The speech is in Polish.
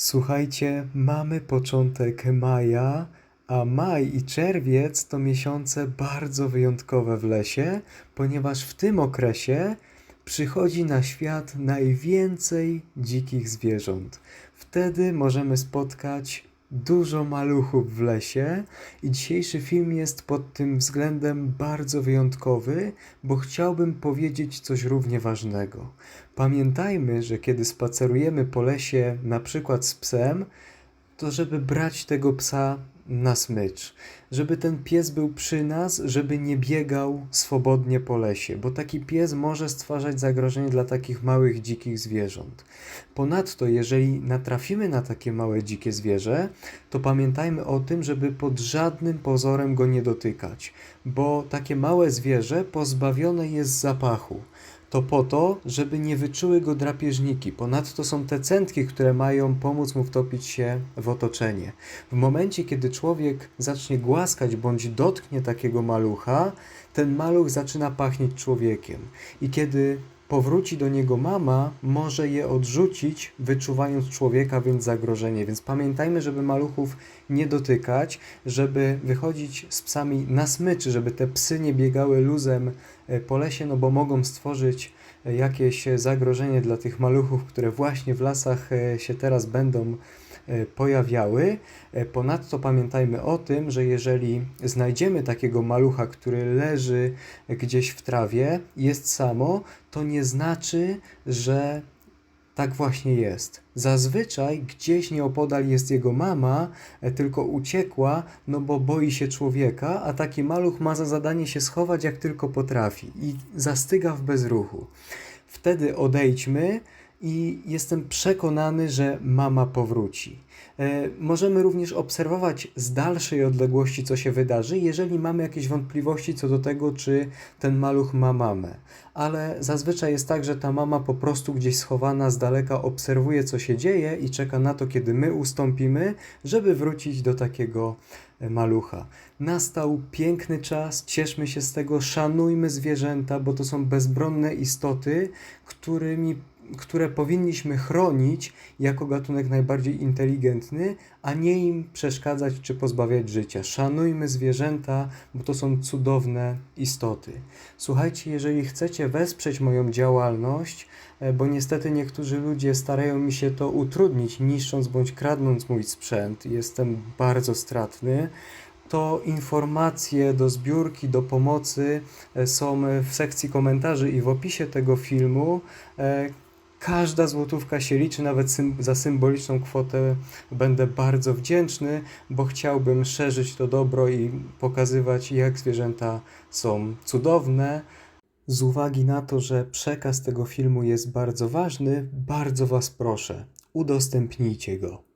Słuchajcie, mamy początek maja, a maj i czerwiec to miesiące bardzo wyjątkowe w lesie, ponieważ w tym okresie przychodzi na świat najwięcej dzikich zwierząt. Wtedy możemy spotkać dużo maluchów w lesie i dzisiejszy film jest pod tym względem bardzo wyjątkowy, bo chciałbym powiedzieć coś równie ważnego. Pamiętajmy, że kiedy spacerujemy po lesie, na przykład z psem, to żeby brać tego psa na smycz, żeby ten pies był przy nas, żeby nie biegał swobodnie po lesie, bo taki pies może stwarzać zagrożenie dla takich małych dzikich zwierząt. Ponadto, jeżeli natrafimy na takie małe dzikie zwierzę, to pamiętajmy o tym, żeby pod żadnym pozorem go nie dotykać, bo takie małe zwierzę pozbawione jest zapachu to po to, żeby nie wyczuły go drapieżniki. Ponadto są te centki, które mają pomóc mu wtopić się w otoczenie. W momencie, kiedy człowiek zacznie głaskać bądź dotknie takiego malucha, ten maluch zaczyna pachnieć człowiekiem. I kiedy powróci do niego mama, może je odrzucić, wyczuwając człowieka, więc zagrożenie. Więc pamiętajmy, żeby maluchów nie dotykać, żeby wychodzić z psami na smyczy, żeby te psy nie biegały luzem e, po lesie, no bo mogą stworzyć e, jakieś e, zagrożenie dla tych maluchów, które właśnie w lasach się teraz będą pojawiały. E, Ponadto pamiętajmy o tym, że jeżeli znajdziemy takiego malucha, który leży gdzieś w trawie, jest samo, to nie znaczy, że tak właśnie jest. Zazwyczaj gdzieś nieopodal jest jego mama, e, tylko uciekła, no bo boi się człowieka, a taki maluch ma za zadanie się schować jak tylko potrafi i zastyga w bezruchu. Wtedy odejdźmy i jestem przekonany, że mama powróci. E, Możemy również obserwować z dalszej odległości, co się wydarzy, jeżeli mamy jakieś wątpliwości co do tego, czy ten maluch ma mamę. Ale zazwyczaj jest tak, że ta mama po prostu gdzieś schowana z daleka obserwuje, co się dzieje i czeka na to, kiedy my ustąpimy, żeby wrócić do takiego e, malucha. Nastał piękny czas, cieszmy się z tego, szanujmy zwierzęta, bo to są bezbronne istoty, którymi które powinniśmy chronić jako gatunek najbardziej inteligentny, a nie im przeszkadzać czy pozbawiać życia. Szanujmy zwierzęta, bo to są cudowne istoty. Słuchajcie, jeżeli chcecie wesprzeć moją działalność, e, bo niestety niektórzy ludzie starają mi się to utrudnić, niszcząc bądź kradnąc mój sprzęt, jestem bardzo stratny to informacje do zbiórki, do pomocy e, są w sekcji komentarzy i w opisie tego filmu. Każda złotówka się liczy, nawet sym za symboliczną kwotę będę bardzo wdzięczny, bo chciałbym szerzyć to dobro i pokazywać, jak zwierzęta są cudowne. Z uwagi na to, że przekaz tego filmu jest bardzo ważny, bardzo Was proszę, udostępnijcie go.